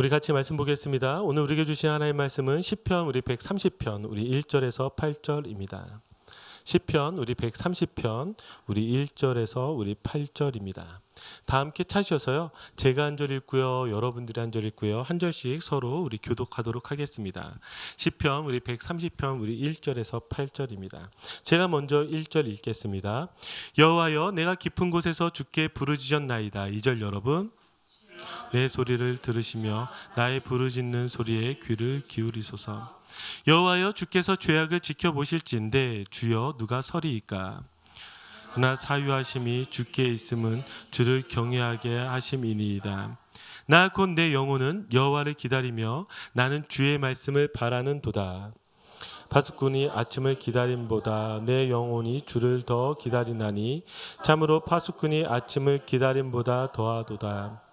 우리 같이 말씀 보겠습니다. 오늘 우리에게 주신 하나님의 말씀은 시편 우리 130편 우리 1절에서 8절입니다. 시편 우리 130편 우리 1절에서 우리 8절입니다. 다 함께 찾으셔서요. 제가 한 절 읽고요. 여러분들이 한 절 읽고요. 한 절씩 서로 우리 교독하도록 하겠습니다. 시편 우리 130편 우리 1절에서 8절입니다. 제가 먼저 1절 읽겠습니다. 여호와여 내가 깊은 곳에서 주께 부르짖었나이다. 2절 여러분 내 소리를 들으시며 나의 부르짖는 소리에 귀를 기울이소서. 여호와여 주께서 죄악을 지켜 보실진데 주여 누가 서리이까? 그나 사유하심이 주께 있음은 주를 경외하게 하심이니이다. 나 곧 내 영혼은 여호와를 기다리며 나는 주의 말씀을 바라는도다. 파수꾼이 아침을 기다림보다 내 영혼이 주를 더 기다리나니 참으로 파수꾼이 아침을 기다림보다 더하도다.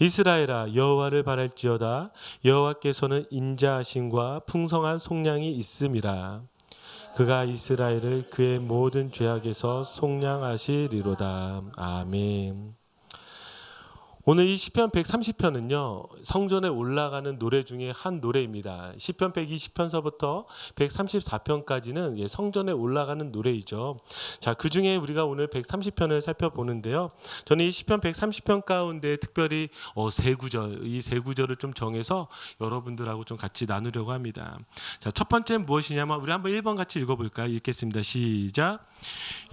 이스라엘아 여호와를 바랄지어다. 여호와께서는 인자하심과 풍성한 속량이 있음이라. 그가 이스라엘을 그의 모든 죄악에서 속량하시리로다. 아멘. 오늘 이 시편 130편은요. 성전에 올라가는 노래 중에 한 노래입니다. 시편 120편서부터 134편까지는 예, 성전에 올라가는 노래이죠. 자, 그중에 우리가 오늘 130편을 살펴보는데요. 저는 이 시편 130편 가운데 특별히 어, 세 구절, 이 세 구절을 좀 정해서 여러분들하고 좀 같이 나누려고 합니다. 자, 첫 번째는 무엇이냐면 우리 한번 1번 같이 읽어 볼까요? 읽겠습니다. 시작.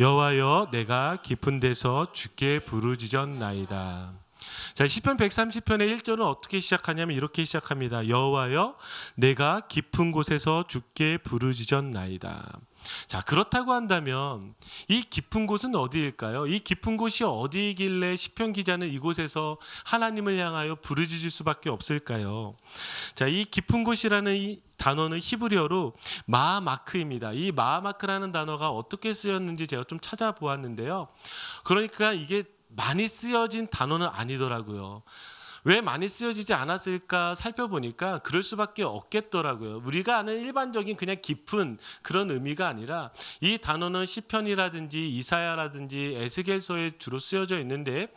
여호와여 내가 깊은 데서 주께 부르짖었나이다. 자, 시편 130편의 1절은 어떻게 시작하냐면 이렇게 시작합니다. 여호와여 내가 깊은 곳에서 주께 부르짖었나이다. 자, 그렇다고 한다면 이 깊은 곳은 어디일까요? 이 깊은 곳이 어디이길래 시편 기자는 이곳에서 하나님을 향하여 부르짖을 수밖에 없을까요? 자, 이 깊은 곳이라는 이 단어는 히브리어로 마마크입니다. 이 마마크라는 단어가 어떻게 쓰였는지 제가 좀 찾아보았는데요. 그러니까 이게 많이 쓰여진 단어는 아니더라고요. 왜 많이 쓰여지지 않았을까 살펴보니까 그럴 수밖에 없겠더라고요. 우리가 아는 일반적인 그냥 깊은 그런 의미가 아니라 이 단어는 시편이라든지 이사야라든지 에스겔서에 주로 쓰여져 있는데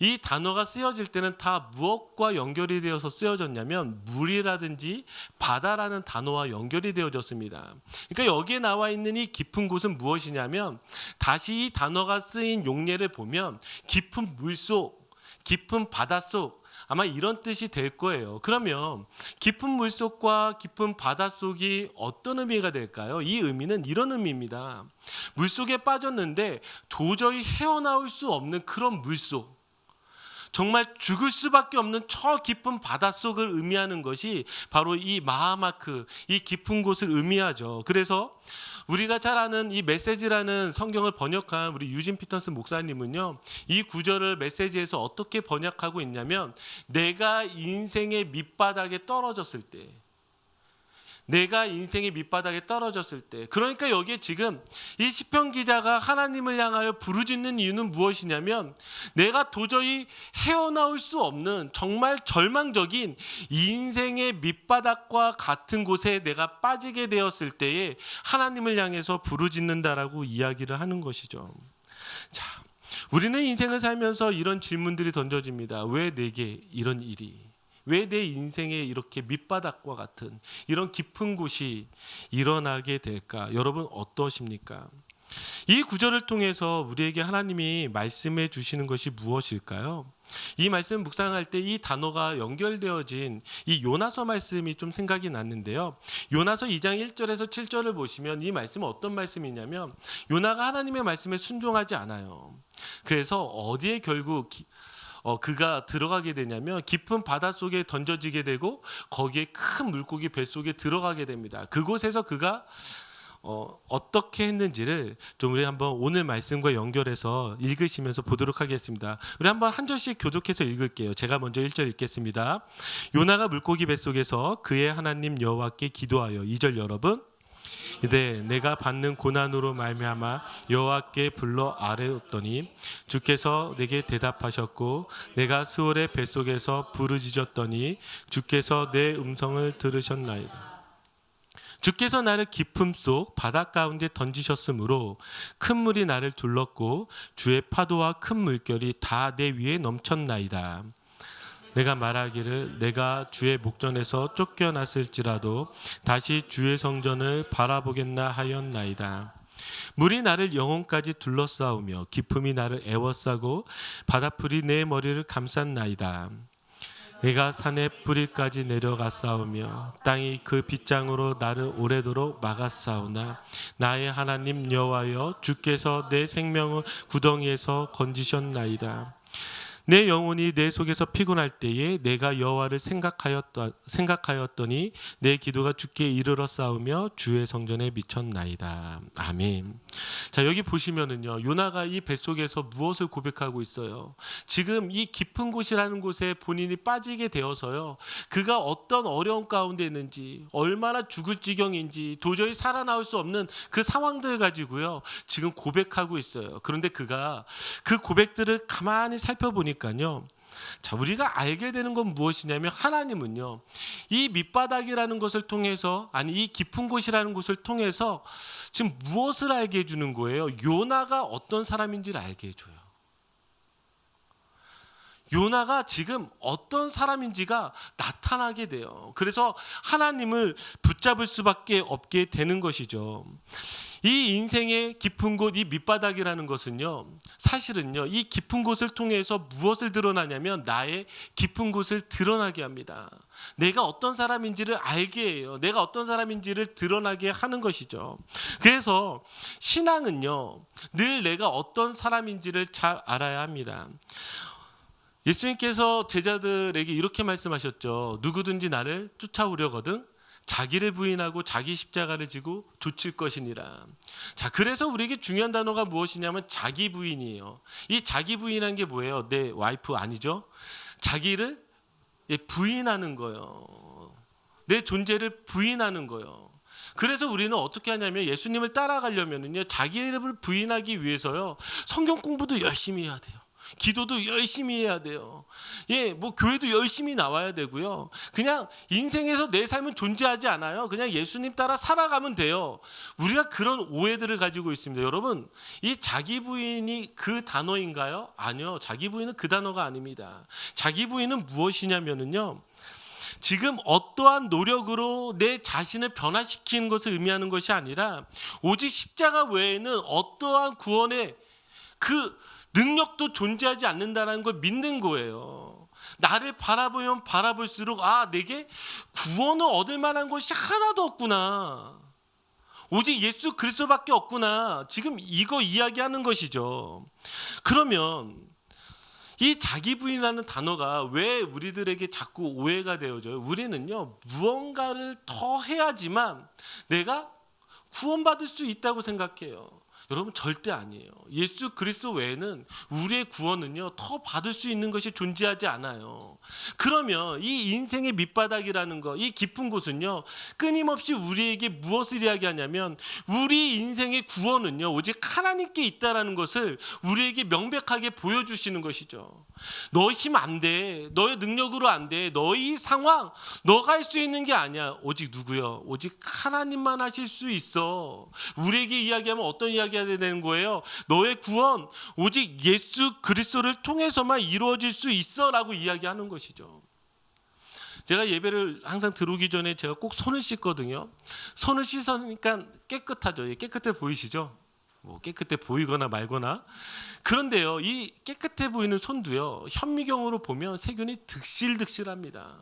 이 단어가 쓰여질 때는 다 무엇과 연결이 되어서 쓰여졌냐면 물이라든지 바다라는 단어와 연결이 되어졌습니다. 그러니까 여기에 나와 있는 이 깊은 곳은 무엇이냐면 다시 이 단어가 쓰인 용례를 보면 깊은 물속, 깊은 바닷속 아마 이런 뜻이 될 거예요. 그러면 깊은 물속과 깊은 바닷속이 어떤 의미가 될까요? 이 의미는 이런 의미입니다. 물속에 빠졌는데 도저히 헤어나올 수 없는 그런 물속. 정말 죽을 수밖에 없는 저 깊은 바닷속을 의미하는 것이 바로 이 마하마크, 이 깊은 곳을 의미하죠. 그래서 우리가 잘 아는 이 메시지라는 성경을 번역한 우리 유진 피터스 목사님은요, 이 구절을 메시지에서 어떻게 번역하고 있냐면, 내가 인생의 밑바닥에 떨어졌을 때, 내가 인생의 밑바닥에 떨어졌을 때 그러니까 여기에 지금 이 시편 기자가 하나님을 향하여 부르짖는 이유는 무엇이냐면 내가 도저히 헤어나올 수 없는 정말 절망적인 인생의 밑바닥과 같은 곳에 내가 빠지게 되었을 때에 하나님을 향해서 부르짖는다라고 이야기를 하는 것이죠. 자, 우리는 인생을 살면서 이런 질문들이 던져집니다. 왜 내게 이런 일이 왜 내 인생에 이렇게 밑바닥과 같은 이런 깊은 곳이 일어나게 될까? 여러분 어떠십니까? 이 구절을 통해서 우리에게 하나님이 말씀해 주시는 것이 무엇일까요? 이 말씀 묵상할 때 이 단어가 연결되어진 이 요나서 말씀이 좀 생각이 났는데요. 요나서 2장 1절에서 7절을 보시면 이 말씀은 어떤 말씀이냐면 요나가 하나님의 말씀에 순종하지 않아요. 그래서 어디에 결국 어, 그가 들어가게 되냐면 깊은 바다 속에 던져지게 되고 거기에 큰 물고기 뱃속에 들어가게 됩니다. 그곳에서 그가 어, 어떻게 했는지를 좀 우리 한번 오늘 말씀과 연결해서 읽으시면서 보도록 하겠습니다. 우리 한번 한 절씩 교독해서 읽을게요. 제가 먼저 1절 읽겠습니다. 요나가 물고기 뱃속에서 그의 하나님 여호와께 기도하여 2절 여러분 이제 내가 받는 고난으로 말미암아 여호와께 불러 아뢰었더니 주께서 내게 대답하셨고 내가 스월의 뱃속에서 부르짖었더니 주께서 내 음성을 들으셨나이다. 주께서 나를 깊음 속 바다 가운데 던지셨으므로 큰 물이 나를 둘렀고 주의 파도와 큰 물결이 다 내 위에 넘쳤나이다. 내가 말하기를 내가 주의 목전에서 쫓겨났을지라도 다시 주의 성전을 바라보겠나 하였나이다. 물이 나를 영혼까지 둘러싸우며 기품이 나를 애워싸고 바다풀이 내 머리를 감쌌나이다. 내가 산의 뿌리까지 내려가 싸우며 땅이 그 빗장으로 나를 오래도록 막았사오나 나의 하나님 여호와여 주께서 내 생명을 구덩이에서 건지셨나이다. 내 영혼이 내 속에서 피곤할 때에 내가 여호와를 생각하였더, 생각하였더니 내 기도가 주께 이르러 싸우며 주의 성전에 미쳤나이다. 아멘. 자 여기 보시면은요 요나가 이 뱃속에서 무엇을 고백하고 있어요. 지금 이 깊은 곳이라는 곳에 본인이 빠지게 되어서요 그가 어떤 어려움 가운데 있는지 얼마나 죽을 지경인지 도저히 살아나올 수 없는 그 상황들 가지고요 지금 고백하고 있어요. 그런데 그가 그 고백들을 가만히 살펴보니까 요. 자, 우리가 알게 되는 건 무엇이냐면 하나님은요. 이 밑바닥이라는 것을 통해서 아니 이 깊은 곳이라는 곳을 통해서 지금 무엇을 알게 해 주는 거예요? 요나가 어떤 사람인지를 알게 해 줘요. 요나가 지금 어떤 사람인지가 나타나게 돼요. 그래서 하나님을 붙잡을 수밖에 없게 되는 것이죠. 이 인생의 깊은 곳, 이 밑바닥이라는 것은요, 사실은요, 이 깊은 곳을 통해서 무엇을 드러나냐면 나의 깊은 곳을 드러나게 합니다. 내가 어떤 사람인지를 알게 해요. 내가 어떤 사람인지를 드러나게 하는 것이죠. 그래서 신앙은요, 늘 내가 어떤 사람인지를 잘 알아야 합니다. 예수님께서 제자들에게 이렇게 말씀하셨죠. 누구든지 나를 쫓아오려거든 자기를 부인하고 자기 십자가를 지고 좇을 것이니라. 자, 그래서 우리에게 중요한 단어가 무엇이냐면 자기 부인이에요. 이 자기 부인한 게 뭐예요? 내 와이프 아니죠? 자기를 예, 부인하는 거예요. 내 존재를 부인하는 거예요. 그래서 우리는 어떻게 하냐면 예수님을 따라가려면은요 자기를 부인하기 위해서요 성경 공부도 열심히 해야 돼요. 기도도 열심히 해야 돼요. 예, 뭐 교회도 열심히 나와야 되고요. 그냥 인생에서 내 삶은 존재하지 않아요. 그냥 예수님 따라 살아가면 돼요. 우리가 그런 오해들을 가지고 있습니다. 여러분, 이 자기 부인이 그 단어인가요? 아니요. 자기 부인은 그 단어가 아닙니다. 자기 부인은 무엇이냐면은요. 지금 어떠한 노력으로 내 자신을 변화시키는 것을 의미하는 것이 아니라 오직 십자가 외에는 어떠한 구원의 그 능력도 존재하지 않는다는 걸 믿는 거예요. 나를 바라보면 바라볼수록 아 내게 구원을 얻을 만한 것이 하나도 없구나. 오직 예수 그리스도밖에 없구나. 지금 이거 이야기하는 것이죠. 그러면 이 자기 부인이라는 단어가 왜 우리들에게 자꾸 오해가 되어져요? 우리는요 무언가를 더 해야지만 내가 구원받을 수 있다고 생각해요. 여러분 절대 아니에요. 예수 그리스도 외에는 우리의 구원은요 더 받을 수 있는 것이 존재하지 않아요. 그러면 이 인생의 밑바닥이라는 거, 이 깊은 곳은요 끊임없이 우리에게 무엇을 이야기하냐면 우리 인생의 구원은요 오직 하나님께 있다라는 것을 우리에게 명백하게 보여주시는 것이죠. 너 힘 안 돼, 너의 능력으로 안 돼, 너의 상황 너가 할 수 있는 게 아니야. 오직 누구요? 오직 하나님만 하실 수 있어. 우리에게 이야기하면 어떤 이야기 가 되는 거예요? 너의 구원 오직 예수 그리스도를 통해서만 이루어질 수 있어라고 이야기하는 것이죠. 제가 예배를 항상 들어오기 전에 제가 꼭 손을 씻거든요. 손을 씻으니까 깨끗하죠. 예, 깨끗해 보이시죠? 뭐 깨끗해 보이거나 말거나 그런데요 이 깨끗해 보이는 손도요 현미경으로 보면 세균이 득실득실합니다.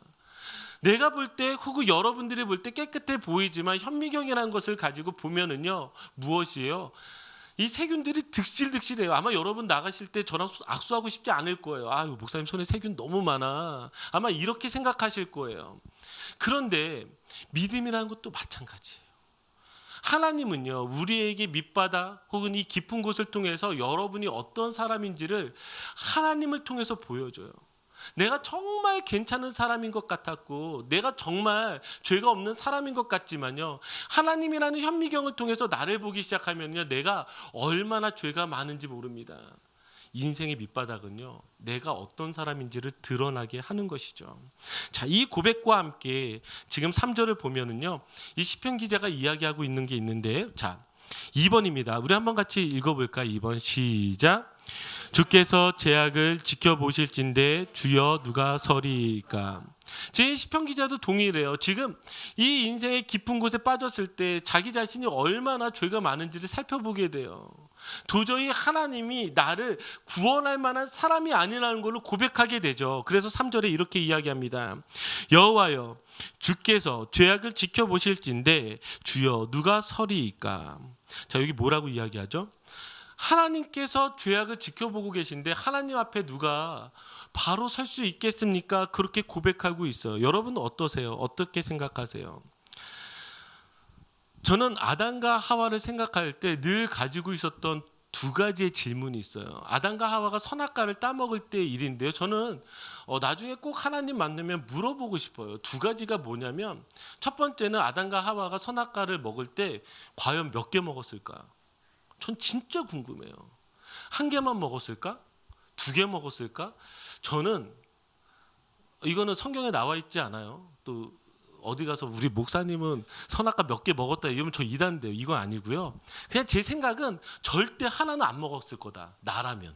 내가 볼 때 혹은 여러분들이 볼 때 깨끗해 보이지만 현미경이라는 것을 가지고 보면은요 무엇이에요? 이 세균들이 득실득실해요. 아마 여러분 나가실 때 저랑 악수하고 싶지 않을 거예요. 아, 목사님 손에 세균 너무 많아. 아마 이렇게 생각하실 거예요. 그런데 믿음이라는 것도 마찬가지예요. 하나님은요, 우리에게 밑바닥 혹은 이 깊은 곳을 통해서 여러분이 어떤 사람인지를 하나님을 통해서 보여줘요. 내가 정말 괜찮은 사람인 것 같았고, 내가 정말 죄가 없는 사람인 것 같지만요, 하나님이라는 현미경을 통해서 나를 보기 시작하면요, 내가 얼마나 죄가 많은지 모릅니다. 인생의 밑바닥은요, 내가 어떤 사람인지를 드러나게 하는 것이죠. 자, 이 고백과 함께 지금 3절을 보면은요, 이 시편 기자가 이야기하고 있는 게 있는데, 자, 2번입니다. 우리 한번 같이 읽어볼까? 2번 시작. 주께서 제약을 지켜보실진데 주여 누가 서리까? 제 시편 기자도 동일해요. 지금 이 인생의 깊은 곳에 빠졌을 때 자기 자신이 얼마나 죄가 많은지를 살펴보게 돼요. 도저히 하나님이 나를 구원할 만한 사람이 아니라는 걸로 고백하게 되죠. 그래서 3절에 이렇게 이야기합니다. 여호와여 주께서 죄악을 지켜보실진데 주여 누가 서리이까? 자, 여기 뭐라고 이야기하죠? 하나님께서 죄악을 지켜보고 계신데 하나님 앞에 누가 바로 설 수 있겠습니까? 그렇게 고백하고 있어요. 여러분 어떠세요? 어떻게 생각하세요? 저는 아담과 하와를 생각할 때 늘 가지고 있었던 두 가지의 질문이 있어요. 아담과 하와가 선악과를 따먹을 때 일인데요. 저는 어, 나중에 꼭 하나님 만나면 물어보고 싶어요. 두 가지가 뭐냐면 첫 번째는 아담과 하와가 선악과를 먹을 때 과연 몇 개 먹었을까? 전 진짜 궁금해요. 한 개만 먹었을까? 두 개 먹었을까? 저는 이거는 성경에 나와 있지 않아요. 또 어디 가서 우리 목사님은 선악과 몇 개 먹었다 이러면 저 이단데요. 이건 아니고요. 그냥 제 생각은 절대 하나는 안 먹었을 거다. 나라면.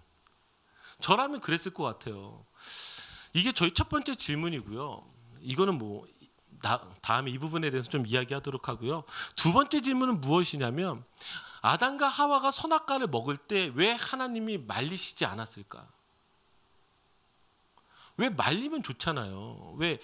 저라면 그랬을 것 같아요. 이게 저희 첫 번째 질문이고요. 이거는 뭐 나, 다음에 이 부분에 대해서 좀 이야기하도록 하고요. 두 번째 질문은 무엇이냐면 아담과 하와가 선악과를 먹을 때 왜 하나님이 말리시지 않았을까? 왜 말리면 좋잖아요. 왜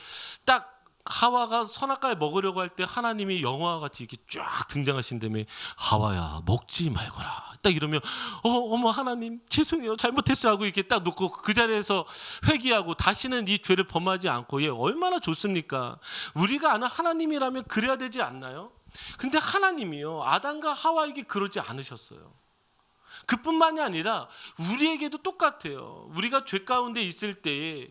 딱 하와가 선악과를 먹으려고 할 때 하나님이 영화와 같이 이렇게 쫙 등장하신다며 하와야 먹지 말거라. 딱 이러면 어 어머 하나님 죄송해요 잘못했어 하고 이렇게 딱 놓고 그 자리에서 회개하고 다시는 이 죄를 범하지 않고 얘 얼마나 좋습니까? 우리가 아는 하나님이라면 그래야 되지 않나요? 근데 하나님이요 아담과 하와에게 그러지 않으셨어요. 그뿐만이 아니라 우리에게도 똑같아요. 우리가 죄 가운데 있을 때에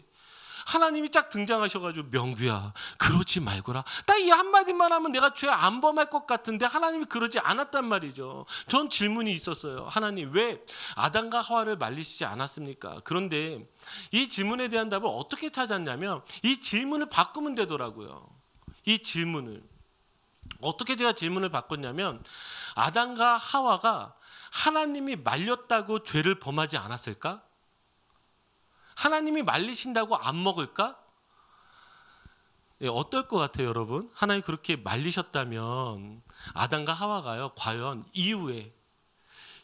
하나님이 쫙 등장하셔가지고 명규야 그러지 말거라. 딱 이 한마디만 하면 내가 죄 안 범할 것 같은데 하나님이 그러지 않았단 말이죠. 전 질문이 있었어요. 하나님 왜 아담과 하와를 말리시지 않았습니까? 그런데 이 질문에 대한 답을 어떻게 찾았냐면 이 질문을 바꾸면 되더라고요. 이 질문을 어떻게 제가 질문을 바꿨냐면 아담과 하와가 하나님이 말렸다고 죄를 범하지 않았을까? 하나님이 말리신다고 안 먹을까? 예, 어떨 것 같아요, 여러분? 하나님 그렇게 말리셨다면 아담과 하와가요, 과연 이후에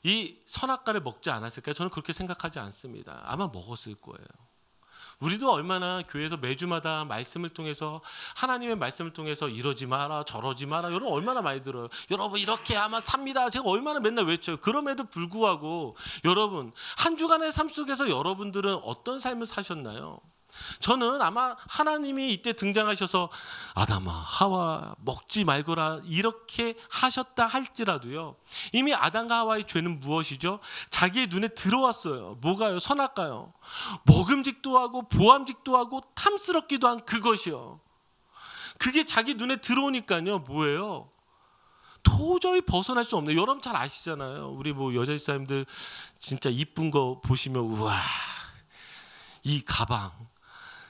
이 선악과를 먹지 않았을까요? 저는 그렇게 생각하지 않습니다. 아마 먹었을 거예요. 우리도 얼마나 교회에서 매주마다 말씀을 통해서 하나님의 말씀을 통해서 이러지 마라 저러지 마라 여러분 얼마나 많이 들어요. 여러분 이렇게 하면 삽니다. 제가 얼마나 맨날 외쳐요. 그럼에도 불구하고 여러분 한 주간의 삶 속에서 여러분들은 어떤 삶을 사셨나요? 저는 아마 하나님이 이때 등장하셔서 아담아 하와 먹지 말거라 이렇게 하셨다 할지라도요. 이미 아담과 하와의 죄는 무엇이죠? 자기의 눈에 들어왔어요. 뭐가요? 선악가요. 먹음직도 하고 보암직도 하고 탐스럽기도 한 그것이요. 그게 자기 눈에 들어오니까요. 뭐예요? 도저히 벗어날 수 없네요. 여러분 잘 아시잖아요. 우리 뭐 여자 집사님들 진짜 이쁜 거 보시면 우와 이 가방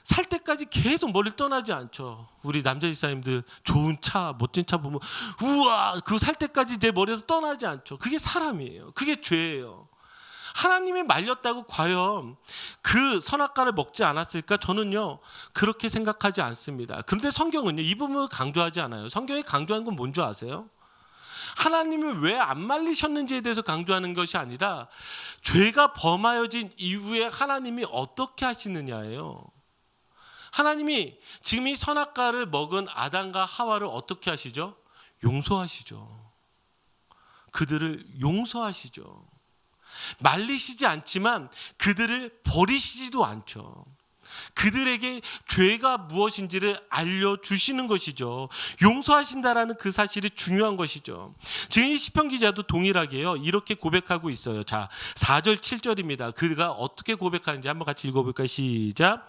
살 때까지 계속 머리를 떠나지 않죠. 우리 남자 집사님들 좋은 차, 멋진 차 보면 우와, 그거 살 때까지 내 머리에서 떠나지 않죠. 그게 사람이에요. 그게 죄예요. 하나님이 말렸다고 과연 그 선악과를 먹지 않았을까? 저는요 그렇게 생각하지 않습니다. 그런데 성경은요 이 부분을 강조하지 않아요. 성경이 강조한 건 뭔지 아세요? 하나님이 왜 안 말리셨는지에 대해서 강조하는 것이 아니라 죄가 범하여진 이후에 하나님이 어떻게 하시느냐예요. 하나님이 지금 이 선악과를 먹은 아담과 하와를 어떻게 하시죠? 용서하시죠. 그들을 용서하시죠. 말리시지 않지만 그들을 버리시지도 않죠. 그들에게 죄가 무엇인지를 알려주시는 것이죠. 용서하신다라는 그 사실이 중요한 것이죠. 지금 이 시편 기자도 동일하게요. 이렇게 고백하고 있어요. 자, 4절 7절입니다. 그가 어떻게 고백하는지 한번 같이 읽어볼까요? 시작.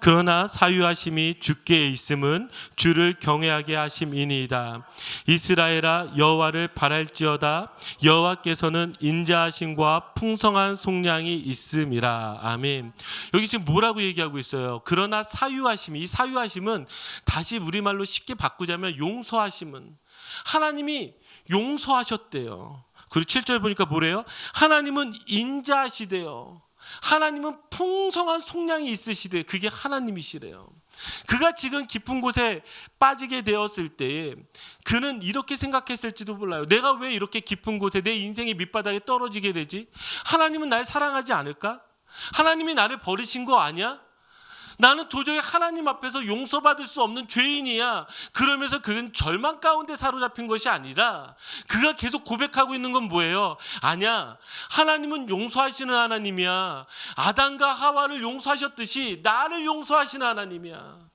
그러나 사유하심이 주께 있음은 주를 경외하게 하심이니이다. 이스라엘아 여호와를 바랄지어다. 여호와께서는 인자하심과 풍성한 속량이 있음이라. 아멘. 여기 지금 뭐라고 얘기하고 있어요? 그러나 사유하심이 이 사유하심은 다시 우리말로 쉽게 바꾸자면 용서하심은 하나님이 용서하셨대요. 그리고 7절 보니까 뭐래요? 하나님은 인자하시대요. 하나님은 풍성한 속량이 있으시대. 그게 하나님이시래요. 그가 지금 깊은 곳에 빠지게 되었을 때에 그는 이렇게 생각했을지도 몰라요. 내가 왜 이렇게 깊은 곳에 내 인생의 밑바닥에 떨어지게 되지? 하나님은 날 사랑하지 않을까? 하나님이 나를 버리신 거 아니야? 나는 도저히 하나님 앞에서 용서받을 수 없는 죄인이야. 그러면서 그는 절망 가운데 사로잡힌 것이 아니라 그가 계속 고백하고 있는 건 뭐예요? 아니야. 하나님은 용서하시는 하나님이야. 아담과 하와를 용서하셨듯이 나를 용서하시는 하나님이야.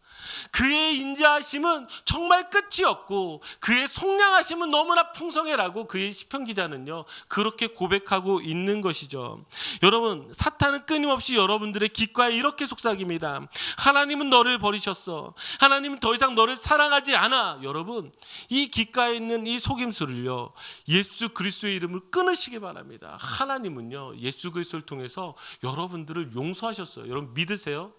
그의 인자하심은 정말 끝이 없고 그의 속량하심은 너무나 풍성해라고 그의 시편 기자는요 그렇게 고백하고 있는 것이죠. 여러분 사탄은 끊임없이 여러분들의 귓가에 이렇게 속삭입니다. 하나님은 너를 버리셨어. 하나님은 더 이상 너를 사랑하지 않아. 여러분 이 귓가에 있는 이 속임수를요 예수 그리스도의 이름을 끊으시기 바랍니다. 하나님은요 예수 그리스도를 통해서 여러분들을 용서하셨어요. 여러분 믿으세요?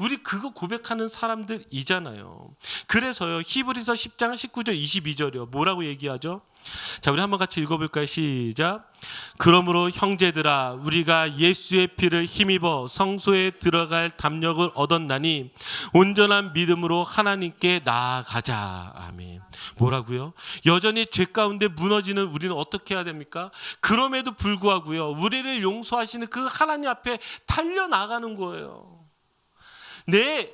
우리 그거 고백하는 사람들이잖아요. 그래서요. 히브리서 10장 19절 22절이요. 뭐라고 얘기하죠? 자, 우리 한번 같이 읽어 볼까요? 시작. 그러므로 형제들아 우리가 예수의 피를 힘입어 성소에 들어갈 담력을 얻었나니 온전한 믿음으로 하나님께 나아가자. 아멘. 뭐라고요? 여전히 죄 가운데 무너지는 우리는 어떻게 해야 됩니까? 그럼에도 불구하고요. 우리를 용서하시는 그 하나님 앞에 달려 나가는 거예요. 내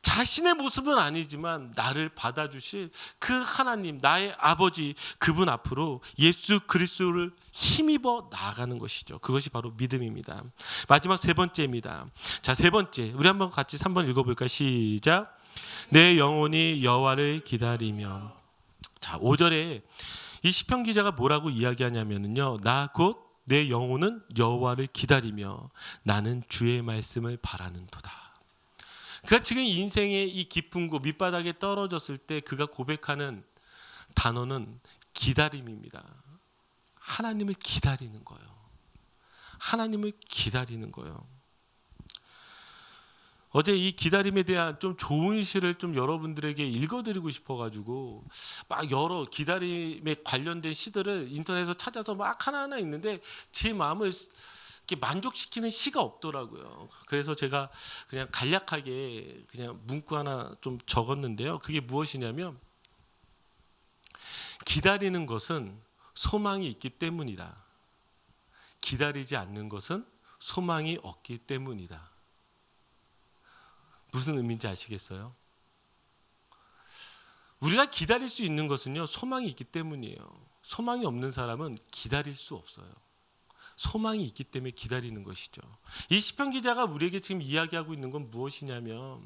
자신의 모습은 아니지만 나를 받아주실 그 하나님 나의 아버지 그분 앞으로 예수 그리스도를 힘입어 나아가는 것이죠. 그것이 바로 믿음입니다. 마지막 세 번째입니다. 자, 세 번째. 우리 한번 같이 3번 읽어 볼까요? 시작. 내 영혼이 여호와를 기다리며 자, 5절에 이 시편 기자가 뭐라고 이야기하냐면요. 나 곧 내 영혼은 여호와를 기다리며 나는 주의 말씀을 바라는도다. 그가 지금 인생의 이 깊은 곳 밑바닥에 떨어졌을 때 그가 고백하는 단어는 기다림입니다. 하나님을 기다리는 거예요. 하나님을 기다리는 거예요. 어제 이 기다림에 대한 좀 좋은 시를 좀 여러분들에게 읽어드리고 싶어가지고 막 여러 기다림에 관련된 시들을 인터넷에서 찾아서 막 하나하나 있는데 제 마음을 만족시키는 시가 없더라고요. 그래서 제가 그냥 간략하게 그냥 문구 하나 좀 적었는데요. 그게 무엇이냐면 기다리는 것은 소망이 있기 때문이다. 기다리지 않는 것은 소망이 없기 때문이다. 무슨 의미인지 아시겠어요? 우리가 기다릴 수 있는 것은요, 소망이 있기 때문이에요. 소망이 없는 사람은 기다릴 수 없어요. 소망이 있기 때문에 기다리는 것이죠. 이 시편 기자가 우리에게 지금 이야기하고 있는 건 무엇이냐면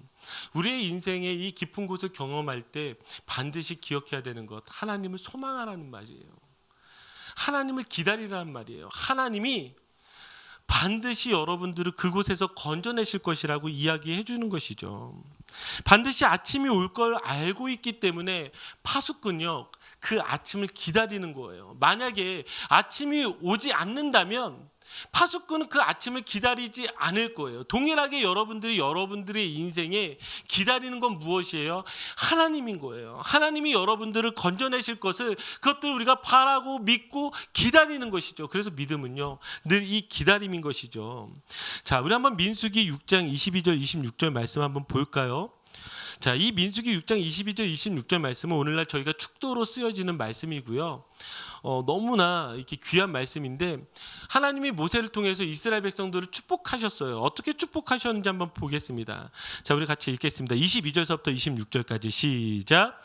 우리의 인생의 이 깊은 곳을 경험할 때 반드시 기억해야 되는 것 하나님을 소망하라는 말이에요. 하나님을 기다리라는 말이에요. 하나님이 반드시 여러분들을 그곳에서 건져내실 것이라고 이야기해 주는 것이죠. 반드시 아침이 올 걸 알고 있기 때문에 파수꾼요 그 아침을 기다리는 거예요. 만약에 아침이 오지 않는다면 파수꾼은 그 아침을 기다리지 않을 거예요. 동일하게 여러분들이 여러분들의 인생에 기다리는 건 무엇이에요? 하나님인 거예요. 하나님이 여러분들을 건져내실 것을 그것들을 우리가 바라고 믿고 기다리는 것이죠. 그래서 믿음은요. 늘 이 기다림인 것이죠. 자, 우리 한번 민수기 6장 22절 26절 말씀 한번 볼까요? 자, 이 민수기 6장 22절 26절 말씀은 오늘날 저희가 축도로 쓰여지는 말씀이고요. 어, 너무나 이렇게 귀한 말씀인데 하나님이 모세를 통해서 이스라엘 백성들을 축복하셨어요. 어떻게 축복하셨는지 한번 보겠습니다. 자, 우리 같이 읽겠습니다. 22절서부터 26절까지 시작.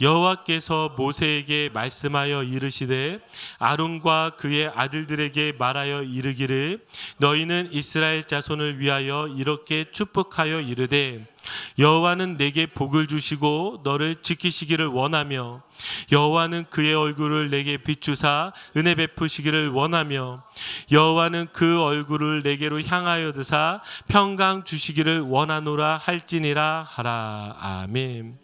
여호와께서 모세에게 말씀하여 이르시되 아론과 그의 아들들에게 말하여 이르기를 너희는 이스라엘 자손을 위하여 이렇게 축복하여 이르되 여호와는 내게 복을 주시고 너를 지키시기를 원하며 여호와는 그의 얼굴을 내게 비추사 은혜 베푸시기를 원하며 여호와는 그 얼굴을 내게로 향하여 드사 평강 주시기를 원하노라 할지니라 하라 아멘.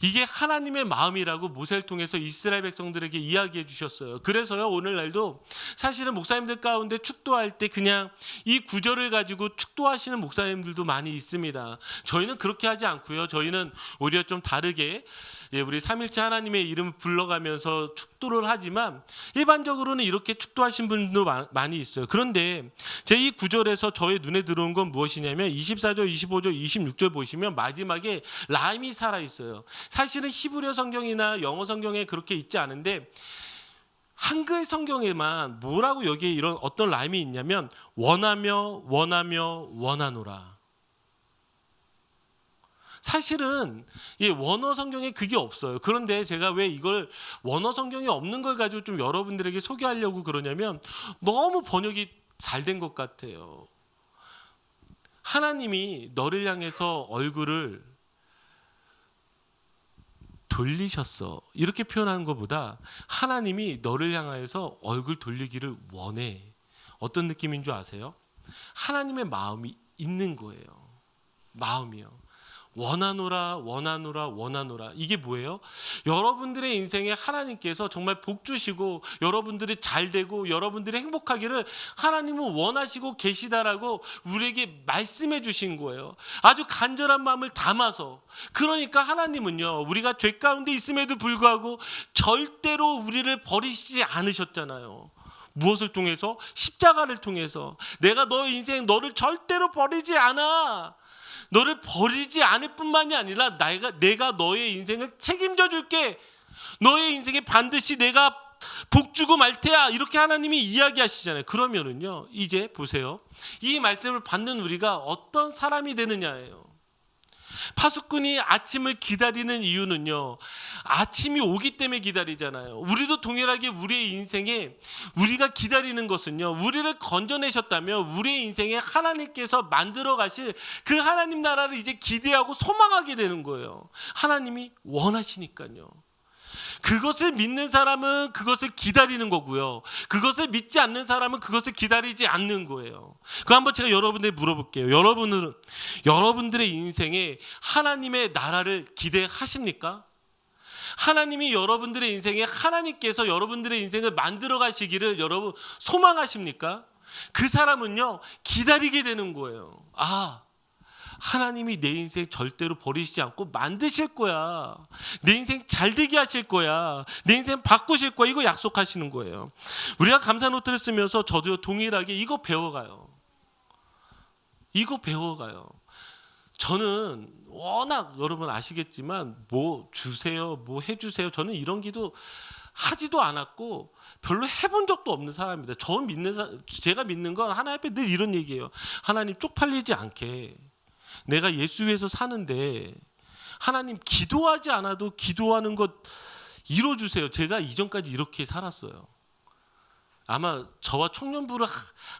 이게 하나님의 마음이라고 모세를 통해서 이스라엘 백성들에게 이야기해 주셨어요. 그래서요 오늘날도 사실은 목사님들 가운데 축도할 때 그냥 이 구절을 가지고 축도하시는 목사님들도 많이 있습니다. 저희는 그렇게 하지 않고요. 저희는 오히려 좀 다르게 예, 우리 삼일째 하나님의 이름 불러가면서 축도를 하지만 일반적으로는 이렇게 축도하신 분도 마- 많이 있어요. 그런데 제 이 구절에서 저의 눈에 들어온 건 무엇이냐면 24절, 25절, 26절 보시면 마지막에 라임이 살아 있어요. 사실은 히브리어 성경이나 영어 성경에 그렇게 있지 않은데 한글 성경에만 뭐라고 여기에 이런 어떤 라임이 있냐면 원하며 원하며 원하노라. 사실은 이 원어 성경에 그게 없어요. 그런데 제가 왜 이걸 원어 성경이 없는 걸 가지고 좀 여러분들에게 소개하려고 그러냐면 너무 번역이 잘 된 것 같아요. 하나님이 너를 향해서 얼굴을 돌리셨어. 이렇게 표현하는 것보다 하나님이 너를 향하여서 얼굴 돌리기를 원해. 어떤 느낌인 줄 아세요? 하나님의 마음이 있는 거예요. 마음이요. 원하노라 원하노라 원하노라 이게 뭐예요? 여러분들의 인생에 하나님께서 정말 복 주시고 여러분들이 잘 되고 여러분들이 행복하기를 하나님은 원하시고 계시다라고 우리에게 말씀해 주신 거예요. 아주 간절한 마음을 담아서 그러니까 하나님은요 우리가 죄 가운데 있음에도 불구하고 절대로 우리를 버리시지 않으셨잖아요. 무엇을 통해서 십자가를 통해서 내가 너의 인생 너를 절대로 버리지 않아. 너를 버리지 않을 뿐만이 아니라 내가 내가 너의 인생을 책임져 줄게. 너의 인생에 반드시 내가 복 주고 말 테야. 이렇게 하나님이 이야기하시잖아요. 그러면은요. 이제 보세요. 이 말씀을 받는 우리가 어떤 사람이 되느냐예요. 파수꾼이 아침을 기다리는 이유는요. 아침이 오기 때문에 기다리잖아요. 우리도 동일하게 우리의 인생에 우리가 기다리는 것은요. 우리를 건져내셨다면 우리의 인생에 하나님께서 만들어 가실 그 하나님 나라를 이제 기대하고 소망하게 되는 거예요. 하나님이 원하시니까요. 그것을 믿는 사람은 그것을 기다리는 거고요. 그것을 믿지 않는 사람은 그것을 기다리지 않는 거예요. 그 한번 제가 여러분들 물어볼게요. 여러분은 여러분들의 인생에 하나님의 나라를 기대하십니까? 하나님이 여러분들의 인생에 하나님께서 여러분들의 인생을 만들어 가시기를 여러분 소망하십니까? 그 사람은요 기다리게 되는 거예요. 아 하나님이 내 인생 절대로 버리시지 않고 만드실 거야. 내 인생 잘 되게 하실 거야. 내 인생 바꾸실 거야. 이거 약속하시는 거예요. 우리가 감사 노트를 쓰면서 저도 동일하게 이거 배워가요. 이거 배워가요. 저는 워낙 여러분 아시겠지만 뭐 주세요, 뭐 해주세요. 저는 이런 기도 하지도 않았고 별로 해본 적도 없는 사람입니다. 저 믿는 사, 제가 믿는 건 하나님 앞에 늘 이런 얘기예요. 하나님 쪽팔리지 않게 내가 예수 위해서 사는데 하나님 기도하지 않아도 기도하는 것 이뤄 주세요. 제가 이전까지 이렇게 살았어요. 아마 저와 청년부를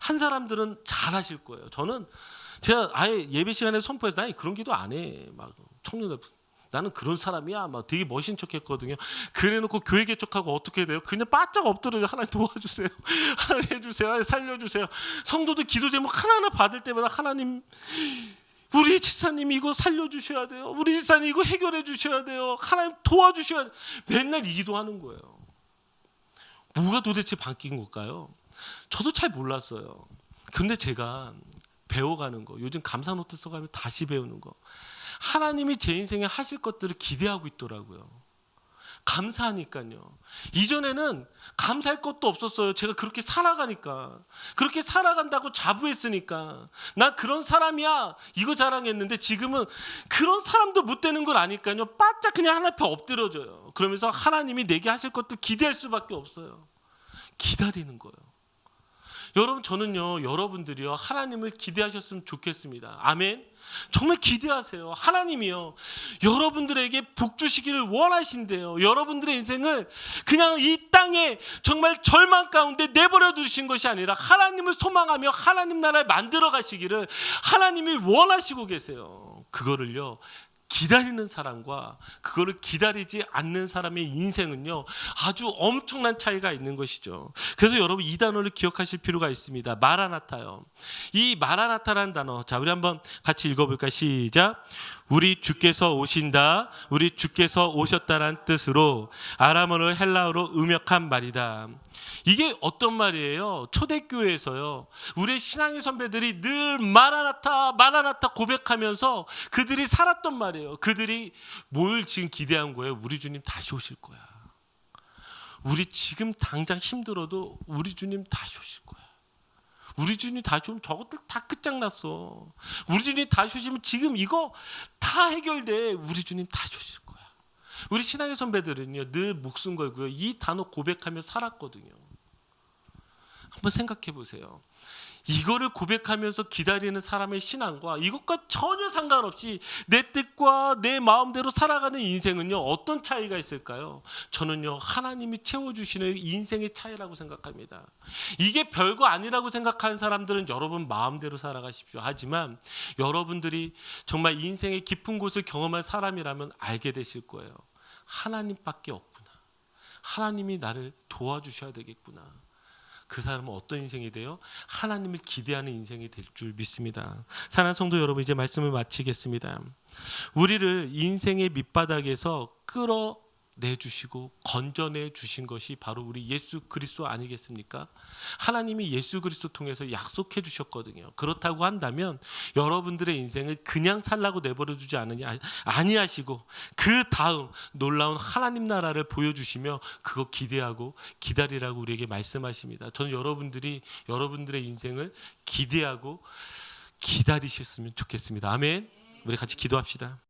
한 사람들은 잘 하실 거예요. 저는 제가 아예 예배 시간에 선포해서 나 그런 기도 안 해. 막 청년들 나는 그런 사람이야. 막 되게 멋진 척 했거든요. 그래놓고 교회 개척하고 어떻게 돼요? 그냥 바짝 엎드려요. 하나님 도와주세요. 하나님 해주세요. 살려주세요. 성도들 기도 제목 하나하나 받을 때마다 하나님 우리 집사님 이거 살려주셔야 돼요. 우리 집사님 이거 해결해 주셔야 돼요. 하나님 도와주셔야 돼요. 맨날 이 기도하는 거예요. 뭐가 도대체 바뀐 걸까요? 저도 잘 몰랐어요. 근데 제가 배워가는 거, 요즘 감사 노트 써가면 다시 배우는 거. 하나님이 제 인생에 하실 것들을 기대하고 있더라고요. 감사하니까요. 이전에는 감사할 것도 없었어요. 제가 그렇게 살아가니까. 그렇게 살아간다고 자부했으니까. 나 그런 사람이야. 이거 자랑했는데 지금은 그런 사람도 못 되는 걸 아니까요. 바짝 그냥 하나 앞에 엎드려져요. 그러면서 하나님이 내게 하실 것도 기대할 수밖에 없어요. 기다리는 거예요. 여러분 저는요 여러분들이요 하나님을 기대하셨으면 좋겠습니다. 아멘. 정말 기대하세요. 하나님이요 여러분들에게 복 주시기를 원하신대요. 여러분들의 인생을 그냥 이 땅에 정말 절망 가운데 내버려 두신 것이 아니라 하나님을 소망하며 하나님 나라를 만들어 가시기를 하나님이 원하시고 계세요. 그거를요 기다리는 사람과 그거를 기다리지 않는 사람의 인생은요 아주 엄청난 차이가 있는 것이죠. 그래서 여러분 이 단어를 기억하실 필요가 있습니다. 마라나타요. 이 마라나타라는 단어, 자 우리 한번 같이 읽어볼까 시작. 우리 주께서 오신다, 우리 주께서 오셨다란 뜻으로 아람어를 헬라어로 음역한 말이다. 이게 어떤 말이에요? 초대교회에서요. 우리 신앙의 선배들이 늘 마라나타, 마라나타 고백하면서 그들이 살았던 말이에요. 그들이 뭘 지금 기대한 거예요? 우리 주님 다시 오실 거야. 우리 지금 당장 힘들어도 우리 주님 다시 오실 거야. 우리 주님 다시 오면 저것들 다 끝장났어. 우리 주님 다시 오시면 지금 이거 다 해결돼. 우리 주님 다시 오실 거야. 우리 신앙의 선배들은요 늘 목숨 걸고요 이 단어 고백하며 살았거든요. 한번 생각해 보세요. 이거를 고백하면서 기다리는 사람의 신앙과 이것과 전혀 상관없이 내 뜻과 내 마음대로 살아가는 인생은요 어떤 차이가 있을까요? 저는요 하나님이 채워주시는 인생의 차이라고 생각합니다. 이게 별거 아니라고 생각하는 사람들은 여러분 마음대로 살아가십시오. 하지만 여러분들이 정말 인생의 깊은 곳을 경험한 사람이라면 알게 되실 거예요. 하나님밖에 없구나. 하나님이 나를 도와주셔야 되겠구나. 그 사람은 어떤 인생이 돼요? 하나님을 기대하는 인생이 될 줄 믿습니다. 사랑하는 성도 여러분 이제 말씀을 마치겠습니다. 우리를 인생의 밑바닥에서 끌어 내 주시고 건져내 주신 것이 바로 우리 예수 그리스도 아니겠습니까? 하나님이 예수 그리스도 통해서 약속해 주셨거든요. 그렇다고 한다면 여러분들의 인생을 그냥 살라고 내버려 주지 않으냐 아니하시고 그 다음 놀라운 하나님 나라를 보여주시며 그거 기대하고 기다리라고 우리에게 말씀하십니다. 저는 여러분들이 여러분들의 인생을 기대하고 기다리셨으면 좋겠습니다. 아멘. 우리 같이 기도합시다.